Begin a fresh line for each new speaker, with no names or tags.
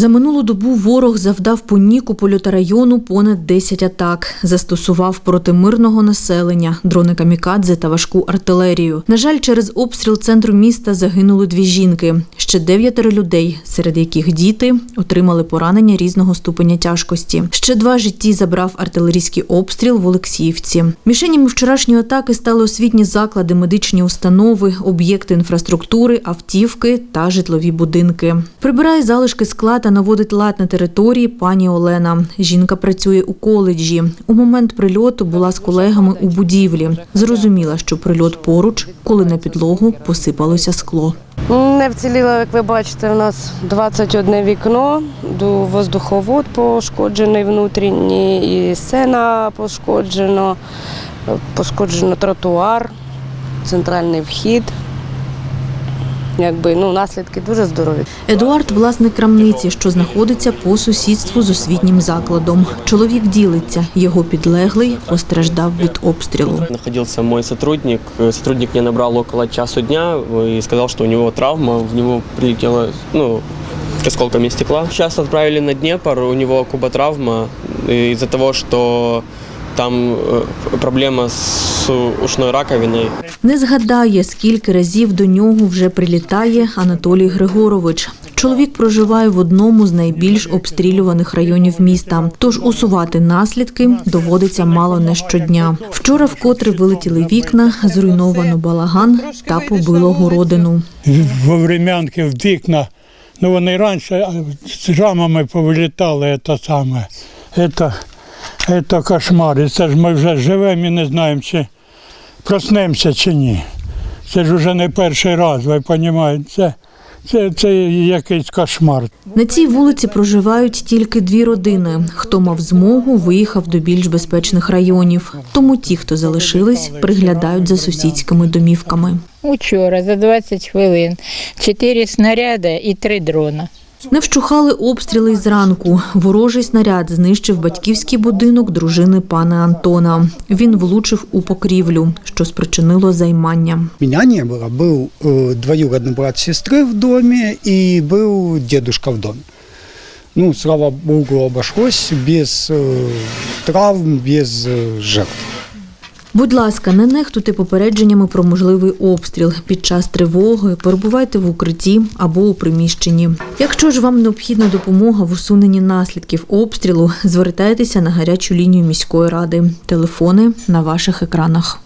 За минулу добу ворог завдав по Нікополю та району понад 10 атак. Застосував проти мирного населення, дрони камікадзе та важку артилерію. На жаль, через обстріл центру міста загинули дві жінки. Ще дев'ятеро людей, серед яких діти, отримали поранення різного ступеня тяжкості. Ще два житті забрав артилерійський обстріл в Олексіївці. Мішенями вчорашньої атаки стали освітні заклади, медичні установи, об'єкти інфраструктури, автівки та житлові будинки. Прибирає залишки скла та наводить лад на території пані Олена. Жінка працює у коледжі. У момент прильоту була з колегами у будівлі. Зрозуміла, що прильот поруч, коли на підлогу посипалося скло.
Не вціліло, як ви бачите, у нас 21 вікно, ду- воздуховод пошкоджений внутрішній, і сцена пошкоджено, пошкоджено тротуар, центральний вхід. Якби ну, наслідки дуже здорові.
Едуард власник крамниці, що знаходиться по сусідству з освітнім закладом. Чоловік ділиться, його підлеглий постраждав від обстрілу.
Находился мой сотрудник. Э, Сотрудник мне набрал около часу дня э, и сказал, что у него травма, в него прилетело, ну, осколками стекла. Сейчас отправили на Днепр, у него куботравма э, из-за того, что там э, проблема с ушной раковиной.
Не згадає, скільки разів до нього вже прилітає Анатолій Григорович. Чоловік проживає в одному з найбільш обстрілюваних районів міста, тож усувати наслідки доводиться мало не щодня. Вчора вкотре вилетіли вікна, зруйновано балаган та побило городину.
во врем'янки в вікна. Ну вони раніше з рамами повилітали це саме. Це, це кошмар. І це ж ми вже живемо і не знаємо, чи проснемося чи ні. Це ж вже не перший раз, ви розумієте. Це, це, це якийсь кошмар.
На цій вулиці проживають тільки дві родини. Хто мав змогу, виїхав до більш безпечних районів. Тому ті, хто залишились, приглядають за сусідськими домівками.
Учора за 20 хвилин чотири снаряди і три дрона.
Не вщухали обстріли й зранку. Ворожий снаряд знищив батьківський будинок дружини пана Антона. Він влучив у покрівлю, що спричинило займання.
Меня не было. Был э, двоюродный брат сестры в доме и был дедушка в доме. Ну, слава богу, обошлось без э, травм, без э, жертв.
Будь ласка, не нехтуйте попередженнями про можливий обстріл під час тривоги, перебувайте в укритті або у приміщенні. Якщо ж вам необхідна допомога в усуненні наслідків обстрілу, звертайтеся на гарячу лінію міської ради. Телефони на ваших екранах.